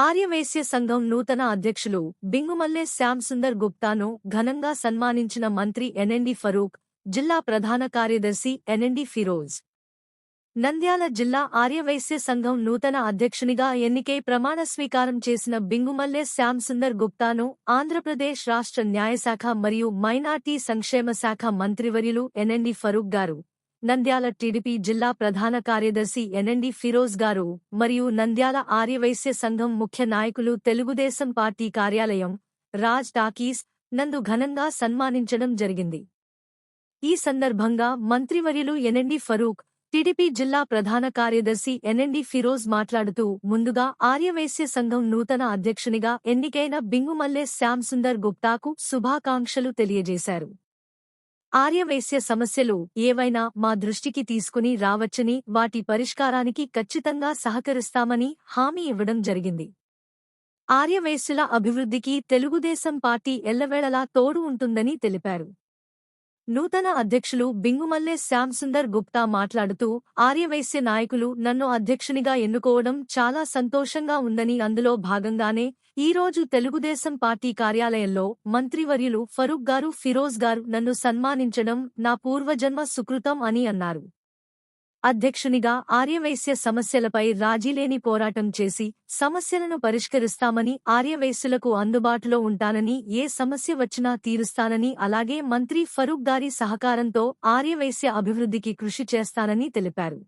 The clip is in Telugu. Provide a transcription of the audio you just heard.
ఆర్యవైశ్య సంఘం నూతన అధ్యక్షులు బింగుమల్లె శ్యాంసుందర్ గుప్తాను ఘనంగా సన్మానించిన మంత్రి ఎన్ఎండి ఫరూక్ జిల్లా ప్రధాన కార్యదర్శి ఎన్ఎండి ఫిరోజ్. నంద్యాల జిల్లా ఆర్యవైశ్య సంఘం నూతన అధ్యక్షునిగా ఎన్నికై ప్రమాణ స్వీకారం చేసిన బింగుమల్లె శ్యాంసుందర్ గుప్తాను ఆంధ్రప్రదేశ్ రాష్ట్ర న్యాయశాఖ మరియు మైనార్టీ సంక్షేమ శాఖ మంత్రివర్యులు ఎన్ఎండి ఫరూక్ గారు. నంద్యాల టీడీపీ జిల్లా ప్రధాన కార్యదర్శి ఎన్ఎండి ఫిరోజ్ గారు మరియు నంద్యాల ఆర్యవైశ్య సంఘం ముఖ్య నాయకులు తెలుగుదేశం పార్టీ కార్యాలయం రాజ్ టాకీస్ నందు ఘనంగా సన్మానించడం జరిగింది. ఈ సందర్భంగా మంత్రివర్యులు ఎన్ఎండి ఫరూక్ టీడీపీ జిల్లా ప్రధాన కార్యదర్శి ఎన్ఎండి ఫిరోజ్ మాట్లాడుతూ ముందుగా ఆర్యవైశ్య సంఘం నూతన అధ్యక్షునిగా ఎన్నికైన బింగుమల్లె శ్యామ్ సుందర్ గుప్తాకు శుభాకాంక్షలు తెలియజేశారు. ఆర్యవేశ్య సమస్యలు ఏవైనా మా దృష్టికి తీసుకుని రావచ్చని వాటి పరిష్కారానికి ఖచ్చితంగా సహకరిస్తామని హామీ ఇవ్వడం జరిగింది. ఆర్యవేశ్యుల అభివృద్ధికి తెలుగుదేశం పార్టీ ఎల్లవేళలా తోడు ఉంటుందని తెలిపారు. నూతన అధ్యక్షులు బింగుమల్లె శ్యామ్ సుందర్ గుప్తా మాట్లాడుతూ ఆర్యవైశ్య నాయకులు నన్ను అధ్యక్షునిగా ఎన్నుకోవడం చాలా సంతోషంగా ఉందని అందులో భాగంగానే ఈ రోజు తెలుగుదేశం పార్టీ కార్యాలయంలో మంత్రివర్యులు ఫరూక్ గారు ఫిరోజ్ గారు నన్ను సన్మానించడం నా పూర్వజన్మ సుకృతం అని అన్నారు. అధ్యక్షునిగా ఆర్యవైశ్య సమస్యలపై రాజీలేని పోరాటం చేసి సమస్యలను పరిష్కరిస్తామని ఆర్యవైశ్యులకు అందుబాటులో ఉంటానని ఏ సమస్య వచ్చినా తీరుస్తానని అలాగే మంత్రి ఫరూక్ గారి సహకారంతో ఆర్యవైశ్య అభివృద్ధికి కృషి చేస్తానని తెలిపారు.